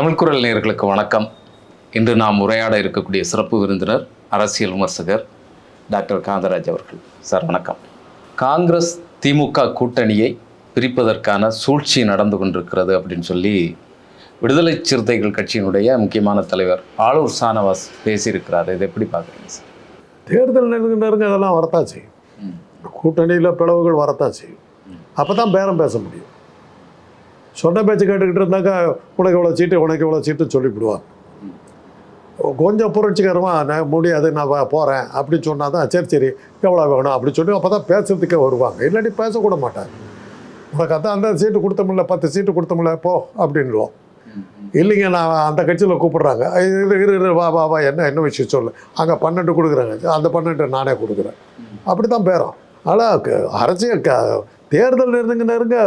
தமிழ்குரல் நேயர்களுக்கு வணக்கம். இன்று நாம் உரையாட இருக்கக்கூடிய சிறப்பு விருந்தினர் அரசியல் விமர்சகர் டாக்டர் காந்தராஜ் அவர்கள். சார் வணக்கம். காங்கிரஸ் திமுக கூட்டணியை பிரிப்பதற்கான சூழ்ச்சி நடந்து கொண்டிருக்கிறது அப்படின்னு சொல்லி விடுதலை சிறுத்தைகள் கட்சியினுடைய முக்கியமான தலைவர் ஆளூர் சானவாஸ் பேசியிருக்கிறார். இதை எப்படி பார்க்குறீங்க சார்? தேர்தல் நெருங்க நெருங்க அதெல்லாம் வரத்தான் செய்யும். கூட்டணியில் பிளவுகள் வரத்தான் செய்யும். அப்போ தான் பேரம் பேச முடியும். சொன்ன பேச்சு கேட்டுக்கிட்டு இருந்தாக்கா உனக்கு இவ்வளோ சீட்டு உனக்கு இவ்வளோ சீட்டு சொல்லிவிடுவான். கொஞ்சம் புரட்சிகரமாக நான் முடியாது நான் போகிறேன் அப்படின்னு சொன்னால் தான் சரி சரி எவ்வளோ வேணும்? அப்படின்னு சொல்லி அப்போ தான் பேசுறதுக்கே வருவாங்க. இல்லாட்டி பேசக்கூட மாட்டாங்க உனக்கு அதான் அந்த சீட்டு கொடுத்தமில்ல பத்து சீட்டு கொடுத்தமில்ல போ அப்படின்னுவோம் இல்லைங்க நான் அந்த கட்சியில் கூப்பிட்றாங்க. இரு இரு இரு வா வா வா என்ன என்ன விஷயம் சொல்லு. அங்கே பன்னெண்டு கொடுக்குறாங்க. அந்த பன்னெண்டு நானே கொடுக்குறேன். அப்படி தான் பேரும். ஆனால் க- அரசியல் க தேர்தல் நெருங்க நெருங்க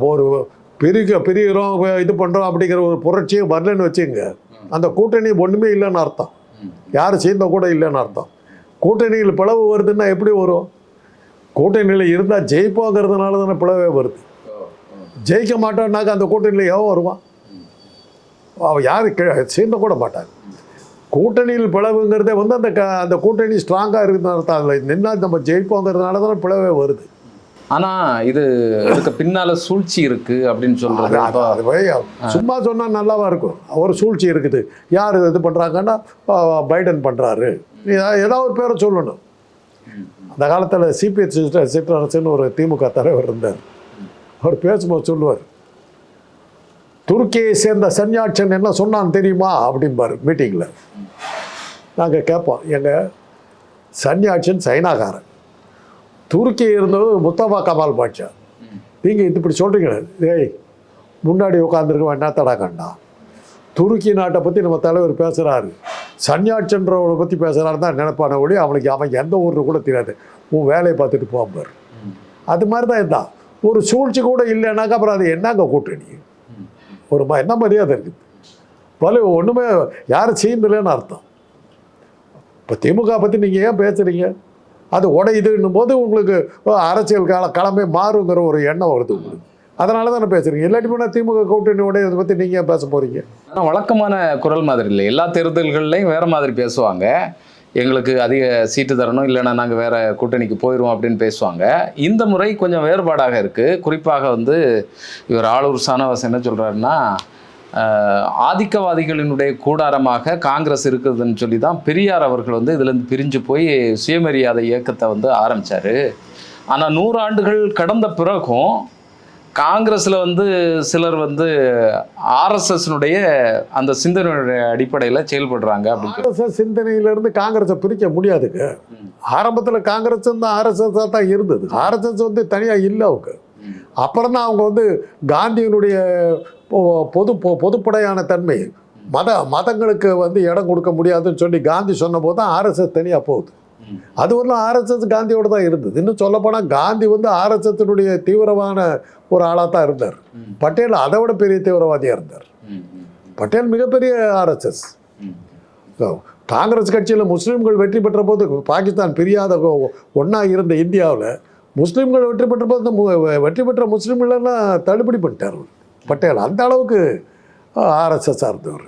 ஒரு பிரிக்க பிரிகிறோம் இது பண்ணுறோம் அப்படிங்கிற ஒரு புரட்சியும் வரலன்னு வச்சுங்க. அந்த கூட்டணி ஒன்றுமே இல்லைன்னு அர்த்தம். யார் சேர்ந்த கூட இல்லைன்னு அர்த்தம். கூட்டணியில் பிளவு வருதுன்னா எப்படி வரும்? கூட்டணியில் இருந்தால் ஜெயிப்போங்கிறதுனால தானே பிளவே வருது. ஜெயிக்க மாட்டோம்னாக்க அந்த கூட்டணியில் எவன் வருவான். அவன் யார் சேர்ந்த கூட மாட்டாங்க. கூட்டணியில் பிளவுங்கிறதே வந்து அந்த க அந்த கூட்டணி ஸ்ட்ராங்காக இருக்குதுன்னு அர்த்தம். அதில் நின்னால் நம்ம ஜெயிப்போங்கிறதுனால தானே பிளவே வருது. ஆனால் இது இதுக்கு பின்னால சூழ்ச்சி இருக்கு அப்படின்னு அது சொல்றது அது சும்மா சொன்னால் நல்லாவா இருக்கும். ஒரு சூழ்ச்சி இருக்குது. யார் இது பண்ணுறாங்கன்னா பைடன் பண்ணுறாரு ஏதாவது ஒரு பேரை சொல்லணும். அந்த காலத்தில் சிபிஎஸ் சிற்றரசுன்னு ஒரு திமுக தலைவர் இருந்தார். அவர் பேசும்போது சொல்லுவார். துருக்கியை சேர்ந்த சன்யாட்சன் என்ன சொன்னான் தெரியுமா? அப்படிம்பார் மீட்டிங்கில் நாங்கள் கேட்போம். எங்கள் சன்யாட்சன் சைனாக்காரன். துருக்கி இருந்தது முத்தபா கமால் பாட்சா நீங்கள் இது இப்படி சொல்கிறீங்களே ஏய் முன்னாடி உட்காந்துருக்க என்னத்தடா கண்டா துருக்கி நாட்டை பற்றி நம்ம தலைவர் பேசுகிறாரு சன்யாட்சன்றவனை பற்றி பேசுகிறாரு தான் நினைப்பான ஒளி அவனுக்கு அவன் எந்த ஊரில் கூட தெரியாது. உன் வேலையை பார்த்துட்டு போவார் அது மாதிரி தான் இருந்தான் ஒரு சூழ்ச்சி கூட இல்லைன்னாக்கா அப்புறம் அது என்னங்க கூட்டணி ஒரு ம- என்ன மரியாதை இருக்குது பல ஒன்றுமே யாரும் செய்யலைன்னு அர்த்தம். இப்போ திமுக பற்றி நீங்கள் ஏன் பேசுகிறீங்க அது உடையுதுன்னும் போது உங்களுக்கு ஓ, அரசியல் கால களமே மாறுங்கிற ஒரு எண்ணம் வருது உங்களுக்கு. அதனால தானே பேசுறீங்க. இல்லாட்டி போனால் திமுக கூட்டணி உடையதை பற்றி நீங்கள் பேச போகிறீங்க ஆனால் வழக்கமான குரல் மாதிரி இல்லை. எல்லா தேர்தல்கள்லையும் வேறு மாதிரி பேசுவாங்க. எங்களுக்கு அதிக சீட்டு தரணும் இல்லைன்னா நாங்கள் வேறு கூட்டணிக்கு போயிடுவோம் அப்படின்னு பேசுவாங்க. இந்த முறை கொஞ்சம் வேறுபாடாக இருக்குது குறிப்பாக வந்து இவர் ஆளூர் சானவாஸ் என்ன சொல்கிறாருன்னா ஆதிக்கவாதிகளினுடைய கூடாரமாக காங்கிரஸ் இருக்குதுன்னு சொல்லி தான் பெரியார் அவர்கள் வந்து இதுலேருந்து பிரிஞ்சு போய் சுயமரியாதை இயக்கத்தை வந்து ஆரம்பித்தார் ஆனால் நூறாண்டுகள் கடந்த பிறகும் காங்கிரஸில் வந்து சிலர் வந்து ஆர்எஸ்எஸ்னுடைய அந்த சிந்தனையுடைய அடிப்படையில் செயல்படுறாங்க அப்படின்னு ஆர்எஸ்எஸ் சிந்தனையிலேருந்து காங்கிரஸை பிரிக்க முடியாதுங்க. ஆரம்பத்தில் காங்கிரஸ் வந்து ஆர்எஸ்எஸ்ஸாக தான் இருந்தது. ஆர்எஸ்எஸ் வந்து தனியாக இல்லை அவங்க. அப்புறம் தான் அவங்க வந்து காந்தியினுடைய பொது பொதுப்படையான தன்மை. மத மதங்களுக்கு வந்து இடம் கொடுக்க முடியாதுன்னு சொல்லி காந்தி சொன்னபோது தான் ஆர்எஸ்எஸ் தனியாக போகுது. அது வரலாம் ஆர்எஸ்எஸ் காந்தியோடு தான் இருந்தது. இன்னும் சொல்லப்போனால் காந்தி வந்து ஆர்எஸ்எஸ்னுடைய தீவிரமான ஒரு ஆளாக தான் இருந்தார். பட்டேல் அதை விட பெரிய தீவிரவாதியாக இருந்தார். பட்டேல் மிகப்பெரிய ஆர்எஸ்எஸ். காங்கிரஸ் கட்சியில் முஸ்லீம்கள் வெற்றி பெற்ற போது பாகிஸ்தான் பிரியாத ஒன்றா இருந்த இந்தியாவில் முஸ்லீம்கள் வெற்றி பெற்ற போது இந்த மு- வெற்றி பெற்ற முஸ்லீம்களெல்லாம் தள்ளுபடி பண்ணிட்டார் பட்டேல் அந்த அளவுக்கு ஆர்எஸ்எஸ்ஸாக இருந்தவர்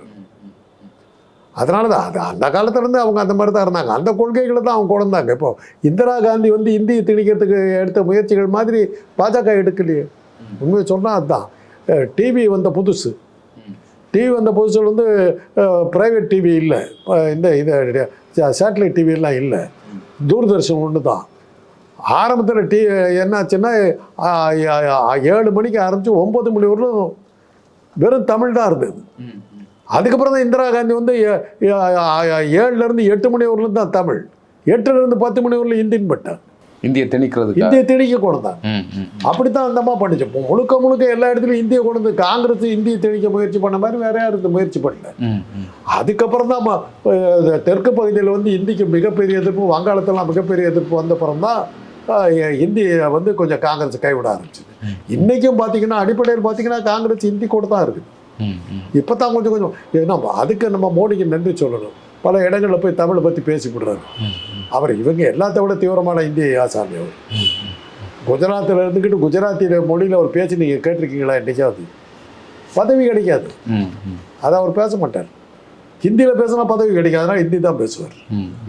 அதனால தான் அது அந்த காலத்துலேருந்து அவங்க அந்த மாதிரி தான் இருந்தாங்க. அந்த கொள்கைகளை தான் அவங்க கொண்டாங்க இப்போ இந்திரா காந்தி வந்து இந்தியை திணிக்கிறதுக்கு எடுத்த முயற்சிகள் மாதிரி பாஜக எடுக்கலையே. உண்மையை சொன்னால் அதுதான். டிவி வந்த புதுசு. டிவி வந்த புதுசில் வந்து ப்ரைவேட் டிவி இல்லை. இந்த இது சேட்டலைட் டிவிலாம் இல்லை. தூர்தர்ஷன் ஒன்று தான் ஆரம்பத்தில் டி என்னாச்சுன்னா ஏழு மணிக்கு ஆரம்பித்து ஒம்பது மணி வரலும் வெறும் தமிழ் தான் இருந்தது. அதுக்கப்புறம் தான் இந்திரா காந்தி வந்து ஏழுலேருந்து எட்டு மணி வரலும் தான் தமிழ். எட்டுலேருந்து பத்து மணி வரலும் ஹிந்தின்னு பட்டாங்க இந்தியை திணிக்கிறதுக்கு இந்திய திணிக்க கொண்டாங்க ம், ம். அப்படி தான் அந்த அம்மா பண்ணிச்சு. முழுக்க முழுக்க எல்லா இடத்துலையும் இந்தியை கொண்டு வந்து காங்கிரஸ் இந்தியை திணிக்க முயற்சி பண்ண மாதிரி வேற யாரும் முயற்சி பண்ணல. அதுக்கப்புறம் தான் தெற்கு பகுதியில் வந்து இந்திக்கு மிகப்பெரிய எதிர்ப்பு வங்காளத்தெல்லாம் மிகப்பெரிய எதிர்ப்பு வந்தப்புறம் தான் இந்தியை வந்து கொஞ்சம் காங்கிரஸ் கைவிட ஆரம்பிச்சுது. இன்னைக்கும் பார்த்தீங்கன்னா அடிப்படையில் பார்த்தீங்கன்னா காங்கிரஸ் இந்தி கூட தான் இருக்குது. இப்போ தான் கொஞ்சம் கொஞ்சம் ஏன்னா அதுக்கு நம்ம மோடிக்கு நன்றி சொல்லணும். பல இடங்களில் போய் தமிழை பற்றி பேசி விடுறாரு அவர் இவங்க எல்லாத்த விட தீவிரமான இந்திய ஆசாமி அவர். குஜராத்தில் இருந்துக்கிட்டு குஜராத்தி மொழியில் ஒரு பேச்சு நீங்கள் கேட்டிருக்கீங்களா என்னைக்காவது பதவி கிடைக்காது. அதை அவர் பேச மாட்டார். ஹிந்தியில் பேசினா பதவி கிடைக்காது அதனால் ஹிந்தி தான் பேசுவார்.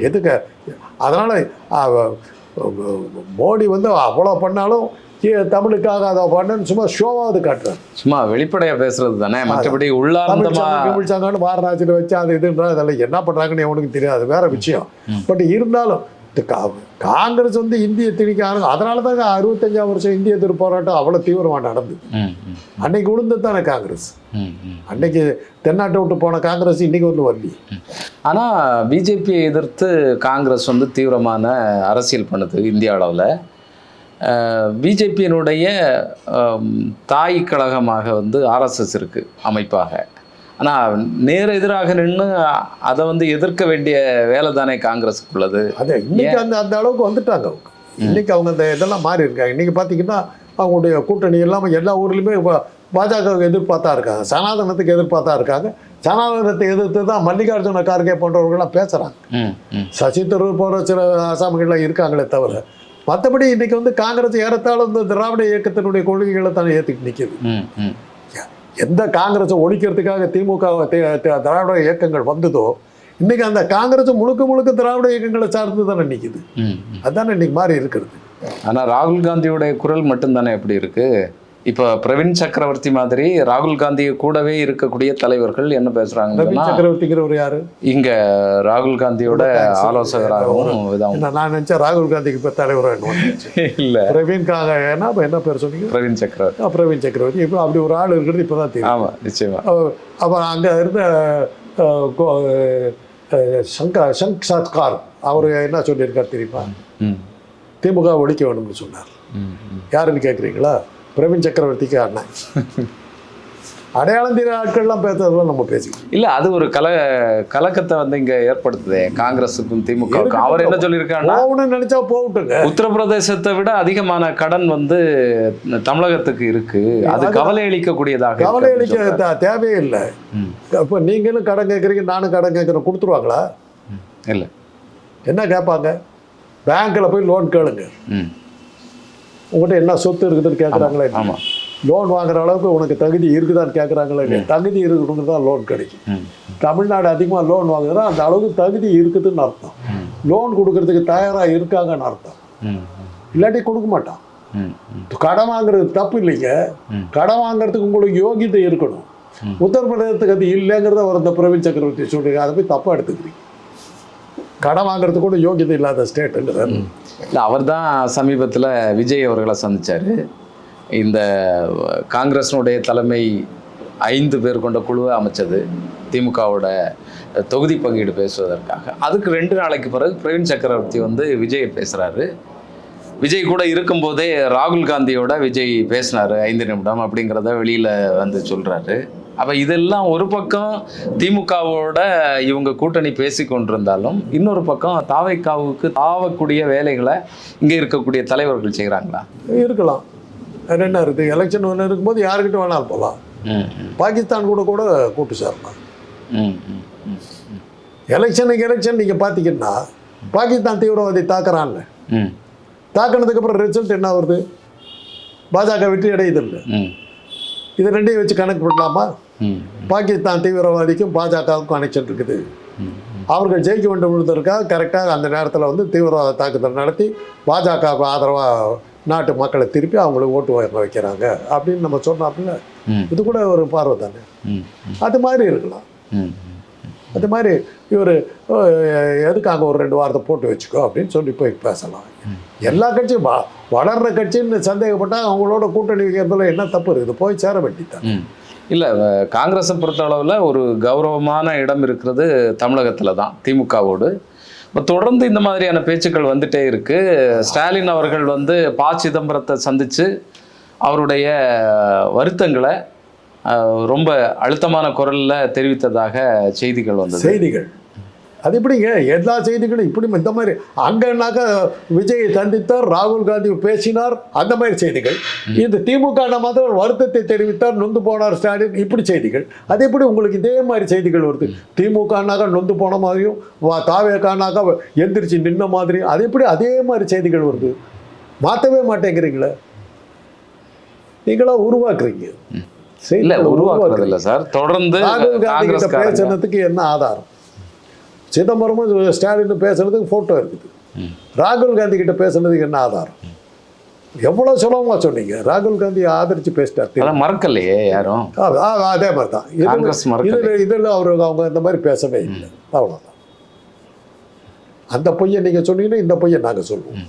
எதுக்கு? அதனால் மோடி வந்து அவ்வளோ பண்ணாலும் தமிழுக்காக அதை பண்ணு சும்மா ஷோவாவது காட்டுறாரு. சும்மா வெளிப்படையா பேசுறது தானே? மற்றபடி உள்ளார்ந்தமா தமிழ் சங்கம்னு வாரணாசியில் வச்சு அது இதுன்ற அதெல்லாம் என்ன பண்ணுறாங்கன்னு எவனுக்கு தெரியாது. அது வேற விஷயம். பட் இருந்தாலும் காங்கிரஸ் வந்து இந்திய திணிக்க ஆரம்பி அதனால தாங்க அறுபத்தஞ்சாம் வருஷம் இந்திய எதிர்ப்பு போராட்டம் அவ்வளோ தீவிரமாக நடந்தது அன்னைக்கு விழுந்தது தானே காங்கிரஸ் அன்னைக்கு தென்னாட்டை விட்டு போன காங்கிரஸ் இன்னைக்கு வந்து வரலி ஆனா பிஜேபியை எதிர்த்து காங்கிரஸ் வந்து தீவிரமான அரசியல் பண்ணுது இந்திய அளவில். பிஜேபியினுடைய தாய் கழகமாக வந்து ஆர்எஸ்எஸ் இருக்கு அமைப்பாக. ஆனா நேர் எதிராக நின்று அதை வந்து எதிர்க்க வேண்டிய வேலை தானே காங்கிரஸுக்கு உள்ளது அது இன்னைக்கு அந்த அந்த அளவுக்கு வந்துட்டாங்க அவங்க. இன்னைக்கு அவங்க அந்த இதெல்லாம் மாறி இருக்காங்க இன்னைக்கு பார்த்தீங்கன்னா அவங்களுடைய கூட்டணி எல்லாமே எல்லா ஊர்லேயுமே பாஜகவுக்கு எதிர்பார்த்தா இருக்காங்க. சனாதனத்துக்கு எதிர்பார்த்தா இருக்காங்க. சனாதனத்தை எதிர்த்து தான் மல்லிகார்ஜுன கார்கே போன்றவர்கள்லாம் பேசுகிறாங்க சசி தரூர் போன்ற சில ஆசாமிகள்லாம் இருக்காங்களே தவிர மற்றபடி இன்னைக்கு வந்து காங்கிரஸ் ஏறத்தாழ இந்த திராவிட இயக்கத்தினுடைய கொள்கைகளை தான் ஏற்றுக்கு நிற்கிது எந்த காங்கிரஸை ஒழிக்கிறதுக்காக திமுக திராவிட இயக்கங்கள் வந்ததோ இன்னைக்கு அந்த காங்கிரஸ் முழுக்க முழுக்க திராவிட இயக்கங்களை சார்ந்து தானே நிற்கிது அதானே இன்னைக்கு மாறி இருக்கிறது. ஆனா ராகுல் காந்தியோட குரல் மட்டும்தானே எப்படி இருக்கு? இப்போ பிரவீன் சக்கரவர்த்தி மாதிரி ராகுல் காந்தி கூடவே இருக்கக்கூடிய தலைவர்கள் என்ன ரவி பேசுறாங்கன்னா சக்கரவர்த்திங்கிறவர் யாரு? இங்க ராகுல் காந்தியோட. ஆலோசகராகவும் நான் நினைச்சேன் ராகுல் காந்திக்கு இப்போ தலைவர் இல்ல. பிரவீன் காக என்ன பேர் சொன்னீங்க? பிரவீன் சக்கரவர்த்தி. பிரவீன் சக்கரவர்த்தி. இப்போ அப்படி ஒரு ஆள் இருக்கிறது இப்போ தான் தெரியும் ஆமா நிச்சயமா. அப்புறம் அங்கே இருந்த அஹ், சங்கா சத்கார் அவர் என்ன சொல்லியிருக்கார் தெரியுமா? ம். திமுக ஒழிக்க வேணும்னு சொன்னார். யாருன்னு கேட்குறீங்களா பிரவீன் சக்கரவர்த்திக்கு அண்ணன் அடையாளம் தெரியாத ஆட்கள்லாம் பேசுறதெல்லாம் நம்ம பேசிக்கலாம் இல்ல அது ஒரு கல கலக்கத்தை வந்து இங்க ஏற்படுத்துதே காங்கிரஸுக்கும் திமுகவுக்கும். அவர் என்ன சொல்லியிருக்காருன்னா நினைச்சா போகட்டுங்க. உத்தரப்பிரதேசத்தை விட அதிகமான கடன் வந்து தமிழகத்துக்கு இருக்கு. அது கவலை அளிக்கக்கூடியதாக கவலை அளிக்க சொல்றாரு. தே- தேவையே இல்லை ம். இப்போ நீங்களும் கடன் கேட்குறீங்க நானும் கடன் கேட்குறேன் கொடுத்துருவாங்களா? இல்ல. என்ன கேட்பாங்க? பேங்க்கில் போய் லோன் கேளுங்க. உங்கள்கிட்ட என்ன சொத்து இருக்குதுன்னு கேட்குறாங்களே ஆமா. லோன் வாங்குற அளவுக்கு உனக்கு தகுதி இருக்குதான்னு கேட்குறாங்களே? தகுதி இருக்கணுங்கிறது தான் லோன் கிடைக்கும். தமிழ்நாடு அதிகமாக லோன் வாங்குறா அந்த அளவுக்கு தகுதி இருக்குதுன்னு அர்த்தம். லோன் கொடுக்கறதுக்கு தயாராக இருக்காங்கன்னு அர்த்தம். இல்லாட்டி கொடுக்க மாட்டான். கடன் வாங்குறது தப்பு இல்லைங்க. கடன் வாங்குறதுக்கு உங்களுக்கு யோகியதை இருக்கணும். உத்தரப்பிரதேசத்துக்கு அது இல்லைங்கிறத ஒரு இந்த பிரவீன் சக்கரவர்த்தி சொல்றீங்க அதை போய் தப்பாக எடுத்துக்கிறீங்க. கடன் வாங்குறதுக்கு கூட யோகியதை இல்லாத ஸ்டேட்டுங்கிறார் இல்லை அவர் தான் சமீபத்தில் விஜய் அவர்களை சந்திச்சார். இந்த காங்கிரஸினுடைய தலைமை ஐந்து பேர் கொண்ட குழுவை அமைச்சது திமுகவோட தொகுதி பங்கீடு பேசுவதற்காக. அதுக்கு ரெண்டு நாளைக்கு பிறகு பிரவீன் சக்கரவர்த்தி வந்து விஜய் பேசுகிறாரு விஜய் கூட இருக்கும்போதே ராகுல் காந்தியோட விஜய் பேசினார் ஐந்து நிமிடம் அப்படிங்கிறத வெளியில் வந்து சொல்கிறாரு அப்போ இதெல்லாம் ஒரு பக்கம் திமுகவோட இவங்க கூட்டணி பேசி கொண்டிருந்தாலும் இன்னொரு பக்கம் தாவைக்காவுக்கு தாவக்கூடிய வேலைகளை இங்கே இருக்கக்கூடிய தலைவர்கள் செய்கிறாங்களா இருக்கலாம். என்ன இருக்குது எலெக்ஷன் ஒன்று இருக்கும்போது யாருக்கிட்ட வேணாலும் போகலாம். பாகிஸ்தான் கூட கூட கூட்டு சேரலாம். எலெக்ஷனுக்கு எலெக்ஷன் நீங்கள் பார்த்தீங்கன்னா பாகிஸ்தான் தீவிரவாதி தாக்குறான்ல ம். தாக்குனதுக்கு அப்புறம் ரிசல்ட் என்ன வருது? பாஜக வெற்றி அடையுது இல்லை. இது ரெண்டையும் வச்சு கணக்கு பண்ணலாமா? பாகிஸ்தான் தீவிரவாதிக்கும் பாஜகவுக்கும் கனெக்ஷன் இருக்குது. அவர்கள் ஜெயிக்க வேண்டும் என்பதற்காக கரெக்டாக அந்த நேரத்தில் வந்து தீவிரவாத தாக்குதல் நடத்தி பாஜகவுக்கு ஆதரவாக நாட்டு மக்களை திருப்பி அவங்களுக்கு ஓட்டு வாங்க வைக்கிறாங்க. அப்படின்னு நம்ம சொன்னாப்புல ம். இது கூட ஒரு பார்வை தானே? அது மாதிரி இருக்கலாம். அது மாதிரி இவர் எதுக்கு அங்கே ஒரு ரெண்டு வாரத்தை போட்டு வச்சுக்கோ அப்படின்னு சொல்லி போய் பேசலாம். எல்லா கட்சியும் வளர்ற கட்சின்னு சந்தேகப்பட்டால் அவங்களோட கூட்டணி வைக்கிறதுல என்ன தப்பு இருக்குது? போய் சேர வேண்டித்தான் இல்லை காங்கிரஸை பொறுத்த அளவில் ஒரு கௌரவமான இடம் இருக்கிறது தமிழகத்தில் தான் திமுகவோடு. இப்போ தொடர்ந்து இந்த மாதிரியான பேச்சுக்கள் வந்துட்டே இருக்குது ஸ்டாலின் அவர்கள் வந்து ப சிதம்பரத்தை சந்தித்து அவருடைய வருத்தங்களை ரொம்ப அழுத்தமான குரலில் தெரிவித்ததாக செய்திகள் வந்தது. செய்திகள். அது எப்படிங்க? எல்லா செய்திகளும் இப்படி இந்த மாதிரி அங்கன்னாக்கா விஜயை சந்தித்தார் ராகுல் காந்தி பேசினார் அந்த மாதிரி செய்திகள். இந்த திமுக மாத்திரம் வருத்தத்தை தெரிவித்தார் நொந்து போனார் ஸ்டாலின் இப்படி செய்திகள். அது எப்படி உங்களுக்கு இதே மாதிரி செய்திகள் வருது? திமுகனாக்கா நொந்து போன மாதிரியும் தாவேக்கானாக்கா எந்திரிச்சு நின்ன மாதிரி அது எப்படி அதே மாதிரி செய்திகள் வருது? மாற்றவே மாட்டேங்கிறீங்களே? நீங்களா உருவாக்குறீங்க. இல்ல உருவாக்குறது. இல்ல சார். தொடர்ந்து பேசுனதுக்கு என்ன ஆதாரம்? சிதம்பரமும் ஸ்டாலின் பேசுனதுக்கு போட்டோ இருக்குது. ராகுல் காந்தி கிட்ட பேசுனதுக்கு என்ன ஆதாரம்? எவ்வளவு சுலபமா சொன்னீங்க. ராகுல் காந்தி ஆதரிச்சு பேசிட்டார் மறக்கலையே யாரும். அதே மாதிரி தான். இதில் இதில் அவர் அவங்க இந்த மாதிரி பேசவே இல்லை. அவ்வளோதான் அந்த பொய்யை நீங்கள் சொன்னீங்கன்னா இந்த பொய்யை நாங்கள் சொல்லுவோம்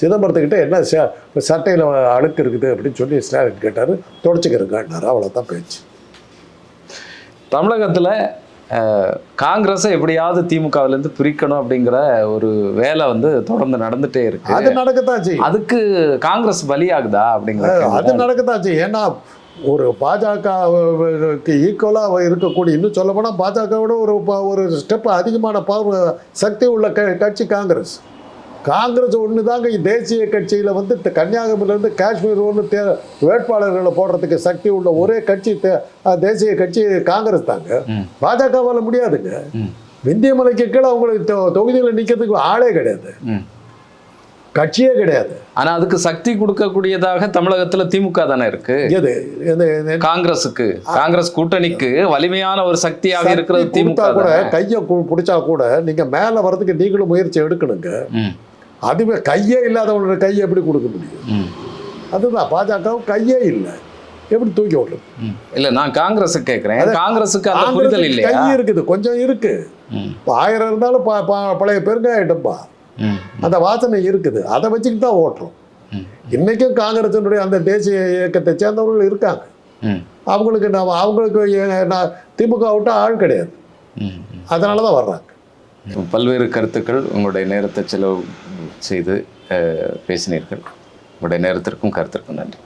சிதம்பரத்துக்கிட்ட என்ன ச- சட்டையில் அழுக்கு இருக்குது அப்படின்னு சொல்லி ஸ்டாலின் கேட்டார். தொடச்சிக்கிறேங்கன்னாரு அவ்வளோதான் பேச்சு. தமிழகத்துல காங்கிரஸை எப்படியாவது திமுகவுல இருந்து பிரிக்கணும் அப்படிங்கிற ஒரு வேலை வந்து தொடர்ந்து நடந்துட்டே இருக்கு. அது நடக்கத்தான் செய்யும். அதுக்கு காங்கிரஸ் பலியாகுதா அப்படிங்கிற அது. நடக்கத்தான் செய்யும். ஏன்னா ஒரு பாஜகவுக்கு ஈக்குவலாக இருக்கக்கூடிய இன்னும் சொல்ல போனால் பாஜகவோட ஒரு ஒரு ஸ்டெப் அதிகமான பவர் சக்தி உள்ள க கட்சி காங்கிரஸ். காங்கிரஸ் ஒன்று தாங்க தேசிய கட்சியில் வந்து கன்னியாகுமரியிலேருந்து காஷ்மீர் ஒன்று தே வேட்பாளர்களை போடுறதுக்கு சக்தி உள்ள ஒரே கட்சி தேசிய கட்சி காங்கிரஸ் தாங்க. பாஜகவால் முடியாதுங்க. விந்தியமலைக்கு கீழே அவங்களுக்கு தொகுதியில் நிற்கிறதுக்கு ஆளே கிடையாது. கட்சியே கிடையாது. ஆனா அதுக்கு சக்தி கொடுக்கக்கூடியதாக தமிழகத்துல திமுக தானே இருக்கு? எது? காங்கிரஸுக்கு. காங்கிரஸ் கூட்டணிக்கு வலிமையான ஒரு சக்தியாக இருக்கிறது திமுக கூட. கையை பிடிச்சா கூட நீங்க மேல வர்றதுக்கு நீங்களும் முயற்சி எடுக்கணுங்க. அதுவே கையே இல்லாதவங்களோட கையை எப்படி கொடுக்க முடியும். அதுதான் பாஜகவும் கையே இல்லை. எப்படி தூக்கி விடுறது. இல்ல நான் காங்கிரஸ் கேக்குறேன். அது- காங்கிரஸுக்கு அந்த புரிதல் இல்லையா? கை இருக்குது கொஞ்சம் இருக்கு. ஆயிரம் இருந்தாலும் பழைய பெருங்காயிட்டப்பா. அந்த வாசனை இருக்குது. அதை வச்சுக்கிட்டு தான் ஓட்டுறோம். இன்னைக்கும் காங்கிரசினுடைய அந்த தேசிய இயக்கத்தை சேர்ந்தவர்கள் இருக்காங்க. அவங்களுக்கு நம்ம அவங்களுக்கு நான் திமுக விட்டா ஆள் கிடையாது. அதனால தான் வர்றாங்க. பல்வேறு கருத்துக்கள் உங்களுடைய நேரத்தை செலவு செய்து பேசினீர்கள். உங்களுடைய நேரத்திற்கும் கருத்திற்கும் நன்றி.